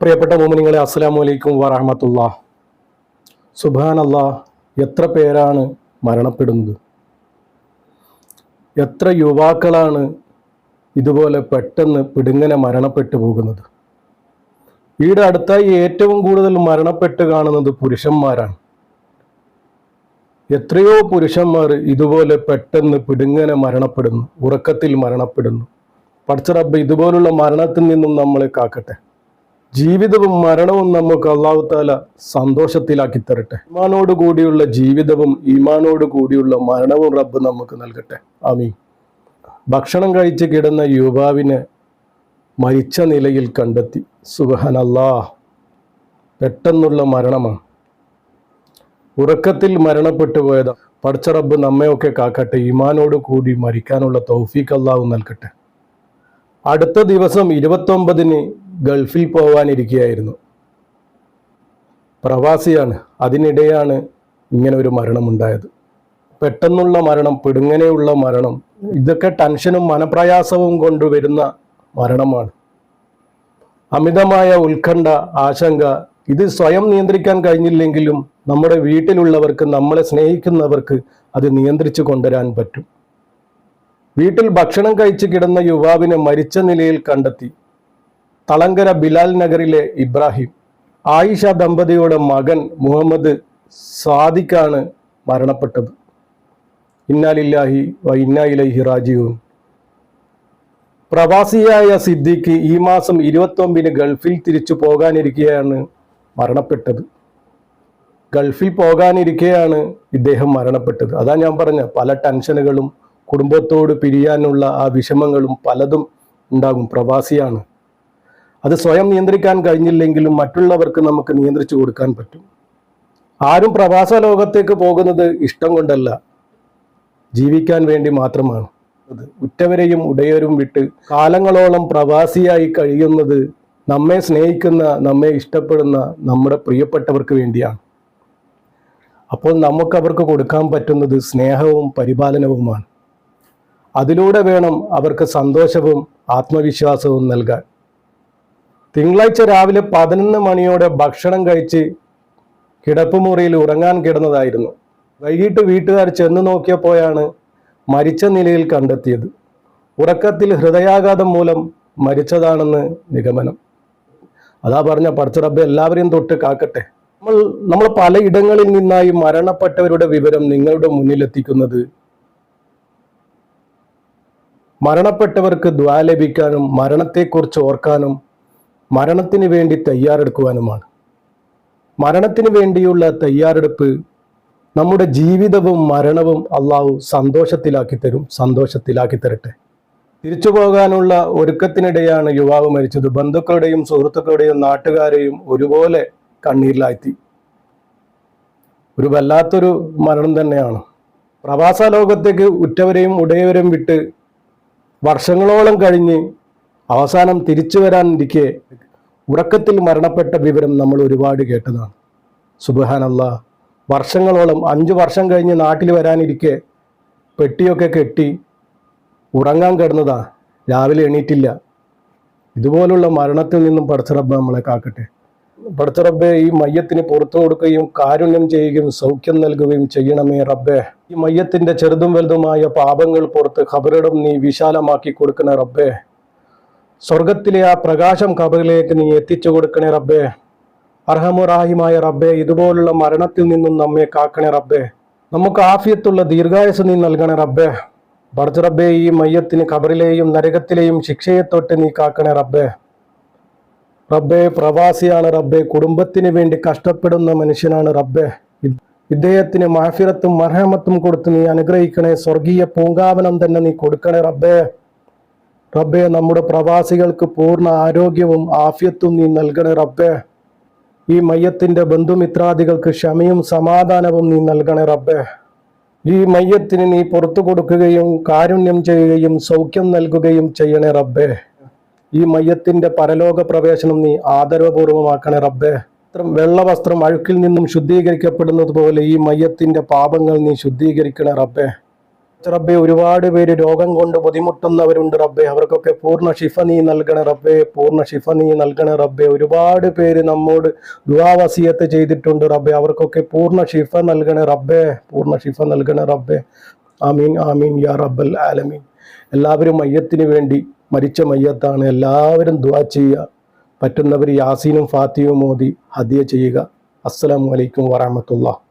പ്രിയപ്പെട്ട മോമിനിങ്ങളെ അസ്സാം വലൈക്കും വറഹമത്തുള്ള. സുബാനല്ല എത്ര പേരാണ് മരണപ്പെടുന്നത്? എത്ര യുവാക്കളാണ് ഇതുപോലെ പെട്ടെന്ന് പിടുങ്ങനെ മരണപ്പെട്ടു പോകുന്നത്? ഈടെ അടുത്തായി ഏറ്റവും കൂടുതൽ മരണപ്പെട്ട് കാണുന്നത് പുരുഷന്മാരാണ്. എത്രയോ പുരുഷന്മാർ ഇതുപോലെ പെട്ടെന്ന് പിടുങ്ങനെ മരണപ്പെടുന്നു ഉറക്കത്തിൽ മരണപ്പെടുന്നു. പഠിച്ചറബ് ഇതുപോലുള്ള മരണത്തിൽ നിന്നും നമ്മളെ കാക്കട്ടെ. ജീവിതവും മരണവും നമുക്ക് അള്ളാഹു താല സന്തോഷത്തിലാക്കി തരട്ടെ. ഇമാനോട് കൂടിയുള്ള ജീവിതവും ഇമാനോട് കൂടിയുള്ള മരണവും റബ്ബ് നമുക്ക് നൽകട്ടെ. ആമീൻ. ഭക്ഷണം കഴിച്ച് കിടന്ന യുവാവിനെ മരിച്ച നിലയിൽ കണ്ടെത്തി. സുബഹനല്ലാ പെട്ടെന്നുള്ള മരണമാണ്. ഉറക്കത്തിൽ മരണപ്പെട്ടു പോയതാ. പടച്ച റബ്ബ് നമ്മയൊക്കെ കാക്കട്ടെ. ഇമാനോട് കൂടി മരിക്കാനുള്ള തൗഫീഖ് അള്ളാഹു നൽകട്ടെ. അടുത്ത ദിവസം ഇരുപത്തൊമ്പതിന് ഗൾഫിൽ പോവാനിരിക്കുകയായിരുന്നു. പ്രവാസിയാണ്. അതിനിടെയാണ് ഇങ്ങനെ ഒരു മരണമുണ്ടായത്. പെട്ടെന്നുള്ള മരണം പിടുങ്ങനെയുള്ള മരണം ഇതൊക്കെ ടെൻഷനും മനപ്രയാസവും കൊണ്ടുവരുന്ന മരണമാണ്. അമിതമായ ഉത്കണ്ഠ ആശങ്ക ഇത് സ്വയം നിയന്ത്രിക്കാൻ കഴിഞ്ഞില്ലെങ്കിലും നമ്മുടെ വീട്ടിലുള്ളവർക്ക് നമ്മളെ സ്നേഹിക്കുന്നവർക്ക് അത് നിയന്ത്രിച്ചു കൊണ്ടുവരാൻ പറ്റും. വീട്ടിൽ ഭക്ഷണം കഴിച്ച് കിടന്ന യുവാവിനെ മരിച്ച നിലയിൽ കണ്ടെത്തി. തളങ്കര ബിലാൽ നഗറിലെ ഇബ്രാഹിം ആയിഷ ദമ്പതിയുടെ മകൻ മുഹമ്മദ് സാദിഖാണ് മരണപ്പെട്ടത്. ഇന്നാലില്ലാഹി വ ഇന്നാ ഇലൈഹി റാജിയൂൻ പ്രവാസിയായ സിദ്ദിഖ് ഈ മാസം ഇരുപത്തൊമ്പതിന് ഗൾഫിൽ തിരിച്ചു പോകാനിരിക്കെയാണ് മരണപ്പെട്ടത്. ഗൾഫിൽ പോകാനിരിക്കെയാണ് ഇദ്ദേഹം മരണപ്പെട്ടത്. അതാ ഞാൻ പറഞ്ഞ പല ടെൻഷനുകളും കുടുംബത്തോട് പിരിയാനുള്ള ആ വിഷമങ്ങളും പലതും ഉണ്ടാകും. പ്രവാസിയാണ്. അത് സ്വയം നിയന്ത്രിക്കാൻ കഴിഞ്ഞില്ലെങ്കിലും മറ്റുള്ളവർക്ക് നമുക്ക് നിയന്ത്രിച്ചു കൊടുക്കാൻ പറ്റും. ആരും പ്രവാസ ലോകത്തേക്ക് പോകുന്നത് ഇഷ്ടം കൊണ്ടല്ല. ജീവിക്കാൻ വേണ്ടി മാത്രമാണ്. അത് ഉറ്റവരെയും ഉടയരും വിട്ട് കാലങ്ങളോളം പ്രവാസിയായി കഴിയുന്നത് നമ്മെ സ്നേഹിക്കുന്ന നമ്മെ ഇഷ്ടപ്പെടുന്ന നമ്മുടെ പ്രിയപ്പെട്ടവർക്ക് വേണ്ടിയാണ്. അപ്പോൾ നമുക്ക് അവർക്ക് കൊടുക്കാൻ പറ്റുന്നത് സ്നേഹവും പരിപാലനവുമാണ്. അതിലൂടെ വേണം അവർക്ക് സന്തോഷവും ആത്മവിശ്വാസവും നൽകാൻ. തിങ്കളാഴ്ച രാവിലെ പതിനൊന്ന് മണിയോടെ ഭക്ഷണം കഴിച്ച് കിടപ്പുമുറിയിൽ ഉറങ്ങാൻ കിടന്നതായിരുന്നു. വൈകിട്ട് വീട്ടുകാർ ചെന്ന് നോക്കിയപ്പോഴാണ് മരിച്ച നിലയിൽ കണ്ടെത്തിയത്. ഉറക്കത്തിൽ ഹൃദയാഘാതം മൂലം മരിച്ചതാണെന്ന് നിഗമനം. അതാ പറഞ്ഞ പടച്ചുറബ്ബ് എല്ലാവരെയും തൊട്ട് കാക്കട്ടെ. നമ്മൾ നമ്മൾ പലയിടങ്ങളിൽ നിന്നായി മരണപ്പെട്ടവരുടെ വിവരം നിങ്ങളുടെ മുന്നിലെത്തിക്കുന്നത് മരണപ്പെട്ടവർക്ക് ദ്വാ ലഭിക്കാനും മരണത്തെക്കുറിച്ച് ഓർക്കാനും മരണത്തിന് വേണ്ടി തയ്യാറെടുക്കുവാനുമാണ്. മരണത്തിന് വേണ്ടിയുള്ള തയ്യാറെടുപ്പ് നമ്മുടെ ജീവിതവും മരണവും അള്ളാഹു സന്തോഷത്തിലാക്കി തരും സന്തോഷത്തിലാക്കി തരട്ടെ. തിരിച്ചു പോകാനുള്ള ഒരുക്കത്തിനിടെയാണ് യുവാവ് മരിച്ചത്. ബന്ധുക്കളുടെയും സുഹൃത്തുക്കളുടെയും നാട്ടുകാരെയും ഒരുപോലെ കണ്ണീരിലാഴ്ത്തി. ഒരു വല്ലാത്തൊരു മരണം തന്നെയാണ്. പ്രവാസ ലോകത്തേക്ക് ഉറ്റവരെയും ഉടയവരെയും വിട്ട് വർഷങ്ങളോളം കഴിഞ്ഞ് അവസാനം തിരിച്ചു വരാനിരിക്കെ ഉറക്കത്തിൽ മരണപ്പെട്ട വിവരം നമ്മൾ ഒരുപാട് കേട്ടതാണ്. സുബഹാനല്ല. വർഷങ്ങളോളം അഞ്ച് വർഷം കഴിഞ്ഞ് നാട്ടിൽ വരാനിരിക്കെ പെട്ടിയൊക്കെ കെട്ടി ഉറങ്ങാൻ കിടന്നതാ. രാവിലെ എണീറ്റില്ല. ഇതുപോലുള്ള മരണത്തിൽ നിന്നും പടച്ചറബ്ബ് നമ്മളെ കാക്കട്ടെ. പടച്ചറബ്ബെ ഈ മയ്യത്തിന് പുറത്തു കൊടുക്കുകയും കാരുണ്യം ചെയ്യുകയും സൗഖ്യം നൽകുകയും ചെയ്യണമേ റബ്ബെ. ഈ മയ്യത്തിന്റെ ചെറുതും വലുതുമായ പാപങ്ങൾ പുറത്ത് ഖബറിടം നീ വിശാലമാക്കി കൊടുക്കണേ റബ്ബേ. സ്വർഗത്തിലെ ആ പ്രകാശം കബറിലേക്ക് നീ എത്തിച്ചു കൊടുക്കണേ റബ്ബേ. അർഹമുറാഹിമായ റബ്ബേ ഇതുപോലുള്ള മരണത്തിൽ നിന്നും നമ്മെ കാക്കണേ റബ്ബേ. നമുക്ക് ആഫിയത്തുള്ള ദീർഘായുസ് നീ നൽകണേ റബ്ബേ. ഭർജ് റബ്ബേ ഈ മയ്യത്തിന് കബറിലെയും നരകത്തിലെയും ശിക്ഷയെ തൊട്ട് നീ കാക്കണേ റബ്ബേ. റബ്ബേ പ്രവാസിയാണ് റബ്ബേ കുടുംബത്തിന് വേണ്ടി കഷ്ടപ്പെടുന്ന മനുഷ്യനാണ് റബ്ബേ. ഇദ്ദേഹത്തിന് മാഫിറത്തും മർഹമത്തും കൊടുത്ത് നീ അനുഗ്രഹിക്കണേ. സ്വർഗീയ പൂങ്കാവനം തന്നെ നീ കൊടുക്കണേ റബ്ബേ. റബ്ബേ നമ്മുടെ പ്രവാസികൾക്ക് പൂർണ ആരോഗ്യവും ആഫ്യത്തും നീ നൽകണേ റബ്ബെ. ഈ മയ്യത്തിന്റെ ബന്ധുമിത്രാദികൾക്ക് ക്ഷമയും സമാധാനവും നീ നൽകണേ റബ്ബെ. ഈ മയ്യത്തിന് നീ പുറത്തു കൊടുക്കുകയും കാരുണ്യം ചെയ്യുകയും സൗഖ്യം നൽകുകയും ചെയ്യണേ റബ്ബെ. ഈ മയ്യത്തിന്റെ പരലോക പ്രവേശനം നീ ആദരവപൂർവമാക്കണേ റബ്ബെ. വെള്ളവസ്ത്രം അഴുക്കിൽ നിന്നും ശുദ്ധീകരിക്കപ്പെടുന്നത് പോലെ ഈ മയ്യത്തിന്റെ പാപങ്ങൾ നീ ശുദ്ധീകരിക്കണേ റബ്ബേ. റബ്ബെ ഒരുപാട് പേര് രോഗം കൊണ്ട് ബുദ്ധിമുട്ടുന്നവരുണ്ട് റബ്ബെ. അവർക്കൊക്കെ പൂർണ ഷിഫ നീ നൽകണ റബ്ബെ. പൂർണ ഷിഫ നീ നൽകണ റബ്ബെ. ഒരുപാട് പേര് നമ്മോട് ദുവാവസീയത്ത് ചെയ്തിട്ടുണ്ട് റബ്ബെ. അവർക്കൊക്കെ പൂർണ ഷിഫ നൽകണ റബ്ബെ. പൂർണ ഷിഫ നൽകണ റബ്ബെ. ആമീൻ ആമീൻ യാ റബ്ബൽ ആലമീൻ. എല്ലാവരും മയ്യത്തിന് വേണ്ടി മരിച്ച മയ്യത്താണ്. എല്ലാവരും ദുവാ ചെയ്യുക. പറ്റുന്നവർ യാസീനും ഫാത്തിയും മോദി ഹദിയ ചെയ്യുക. അസ്സലാമു അലൈക്കും വറഹമത്തുള്ള